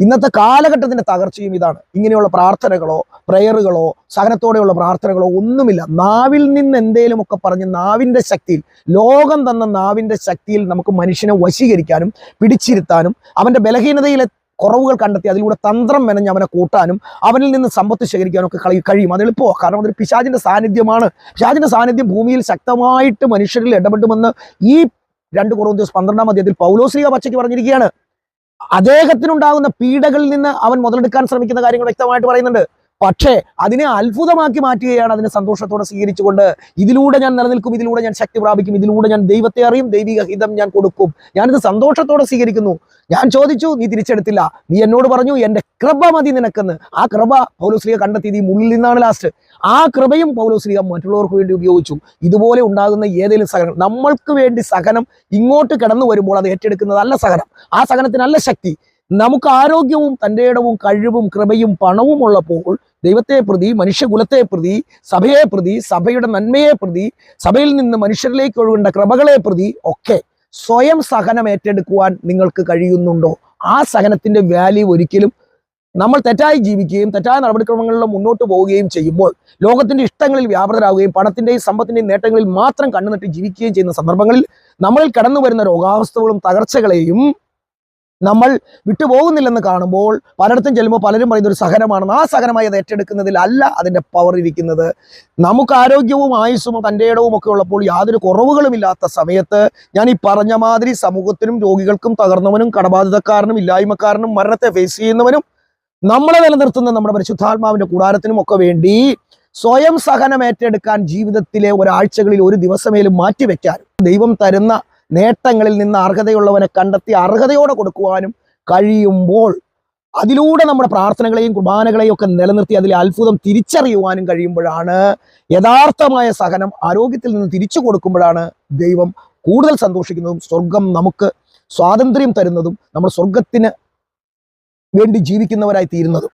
ഇന്നത്തെ കാലഘട്ടത്തിന്റെ തകർച്ചയും ഇതാണ്. ഇങ്ങനെയുള്ള പ്രാർത്ഥനകളോ പ്രെയറുകളോ സഹനത്തോടെയുള്ള പ്രാർത്ഥനകളോ ഒന്നുമില്ല. നാവിൽ നിന്ന് എന്തേലുമൊക്കെ പറഞ്ഞ് നാവിന്റെ ശക്തിയിൽ ലോകം തന്ന നാവിന്റെ ശക്തിയിൽ നമുക്ക് മനുഷ്യനെ വശീകരിക്കാനും പിടിച്ചിരുത്താനും അവന്റെ ബലഹീനതയിലെ കുറവുകൾ കണ്ടെത്തി അതിലൂടെ തന്ത്രം മെനഞ്ഞ് അവനെ കൂട്ടാനും അവനിൽ നിന്ന് സമ്പത്ത് ശേഖരിക്കാനും ഒക്കെ കഴിയും. അത് എളുപ്പമോ. കാരണം അതൊരു പിശാചിന്റെ സാന്നിധ്യമാണ്. പിശാചിന്റെ സാന്നിധ്യം ഭൂമിയിൽ ശക്തമായിട്ട് മനുഷ്യരിൽ ഇടപെടുമെന്ന് ഈ രണ്ട് കുറവ് ദിവസം പന്ത്രണ്ടാം അധ്യായത്തിൽ പൗലോശ്രീക പച്ചയ്ക്ക് പറഞ്ഞിരിക്കുകയാണ്. അദ്ദേഹത്തിനുണ്ടാകുന്ന പീഡകളിൽ നിന്ന് അവൻ മുതലെടുക്കാൻ ശ്രമിക്കുന്ന കാര്യങ്ങൾ വ്യക്തമായിട്ട് പറയുന്നുണ്ട്. പക്ഷേ അതിനെ അത്ഭുതമാക്കി മാറ്റുകയാണ് അതിനെ സന്തോഷത്തോടെ സ്വീകരിച്ചുകൊണ്ട് ഇതിലൂടെ ഞാൻ നിലനിൽക്കും ഇതിലൂടെ ഞാൻ ശക്തി പ്രാപിക്കും ഇതിലൂടെ ഞാൻ ദൈവത്തെ അറിയും ദൈവിക ഹിതം ഞാൻ കൊടുക്കും. ഞാനിത് സന്തോഷത്തോടെ സ്വീകരിക്കുന്നു. ഞാൻ ചോദിച്ചു നീ തിരിച്ചെടുത്തില്ല. നീ എന്നോട് പറഞ്ഞു എന്റെ കൃപ മതി നിനക്കെന്ന്. ആ കൃപ പൗലോശ്രീയ കണ്ടെത്തിയത് ഈ മുള്ളിൽ നിന്നാണ് ലാസ്റ്റ് ആ കൃപയും പൗലോശ്രീയ മറ്റുള്ളവർക്ക് വേണ്ടി ഉപയോഗിച്ചു. ഇതുപോലെ ഉണ്ടാകുന്ന ഏതെങ്കിലും സഹനം നമ്മൾക്ക് വേണ്ടി സഹനം ഇങ്ങോട്ട് കടന്നു വരുമ്പോൾ അത് ഏറ്റെടുക്കുന്നതല്ല സഹനം. ആ സഹനത്തിന് സഹനത്തിനല്ല ശക്തി. നമുക്ക് ആരോഗ്യവും തന്റെ ഇടവും കഴിവും കൃപയും പണവും ഉള്ളപ്പോൾ ദൈവത്തെ പ്രതി മനുഷ്യകുലത്തെ പ്രതി സഭയെ പ്രതി സഭയുടെ നന്മയെ പ്രതി സഭയിൽ നിന്ന് മനുഷ്യരിലേക്ക് ഒഴുകേണ്ട കൃപകളെ പ്രതി ഒക്കെ സ്വയം സഹനം ഏറ്റെടുക്കുവാൻ നിങ്ങൾക്ക് കഴിയുന്നുണ്ടോ? ആ സഹനത്തിന്റെ വാല്യൂ ഒരിക്കലും നമ്മൾ തെറ്റായി ജീവിക്കുകയും തെറ്റായ നടപടിക്രമങ്ങളിൽ മുന്നോട്ട് പോവുകയും ചെയ്യുമ്പോൾ ലോകത്തിന്റെ ഇഷ്ടങ്ങളിൽ വ്യാപൃതരാകുകയും പണത്തിന്റെയും സമ്പത്തിന്റെയും നേട്ടങ്ങളിൽ മാത്രം കണ്ണുനട്ടി ജീവിക്കുകയും ചെയ്യുന്ന സന്ദർഭങ്ങളിൽ നമ്മളിൽ കടന്നു വരുന്ന രോഗാവസ്ഥകളും തകർച്ചകളെയും നമ്മൾ വിട്ടുപോകുന്നില്ലെന്ന് കാണുമ്പോൾ പലയിടത്തും ചെല്ലുമ്പോൾ പലരും പറയുന്ന ഒരു സഹനമാണെന്ന് ആ സഹനമായി അത് ഏറ്റെടുക്കുന്നതിലല്ല അതിന്റെ പവർ ഇരിക്കുന്നത്. നമുക്ക് ആരോഗ്യവും ആയുസ്സും തന്റെ ഇടവും ഒക്കെ ഉള്ളപ്പോൾ യാതൊരു കുറവുകളുമില്ലാത്ത സമയത്ത് ഞാൻ ഈ പറഞ്ഞ മാതിരി സമൂഹത്തിനും രോഗികൾക്കും തകർന്നവനും കടബാധിതക്കാരനും ഇല്ലായ്മക്കാരനും മരണത്തെ ഫേസ് ചെയ്യുന്നവനും നമ്മളെ നിലനിർത്തുന്ന നമ്മുടെ പരിശുദ്ധാത്മാവിന്റെ കൂടാരത്തിനും ഒക്കെ വേണ്ടി സ്വയം സഹനം ഏറ്റെടുക്കാൻ ജീവിതത്തിലെ ഒരാഴ്ചകളിൽ ഒരു ദിവസമേലും മാറ്റിവെക്കാൻ ദൈവം തരുന്ന നേട്ടങ്ങളിൽ നിന്ന് അർഹതയുള്ളവനെ കണ്ടെത്തി അർഹതയോടെ കൊടുക്കുവാനും കഴിയുമ്പോൾ അതിലൂടെ നമ്മുടെ പ്രാർത്ഥനകളെയും കുർബാനകളെയും ഒക്കെ നിലനിർത്തി അതിലെ അത്ഭുതം തിരിച്ചറിയുവാനും കഴിയുമ്പോഴാണ് യഥാർത്ഥമായ സഹനം ആരോഗ്യത്തിൽ നിന്ന് തിരിച്ചു കൊടുക്കുമ്പോഴാണ് ദൈവം കൂടുതൽ സന്തോഷിക്കുന്നതും സ്വർഗം നമുക്ക് സ്വാതന്ത്ര്യം തരുന്നതും നമ്മൾ സ്വർഗത്തിന് വേണ്ടി ജീവിക്കുന്നവരായി തീരുന്നതും.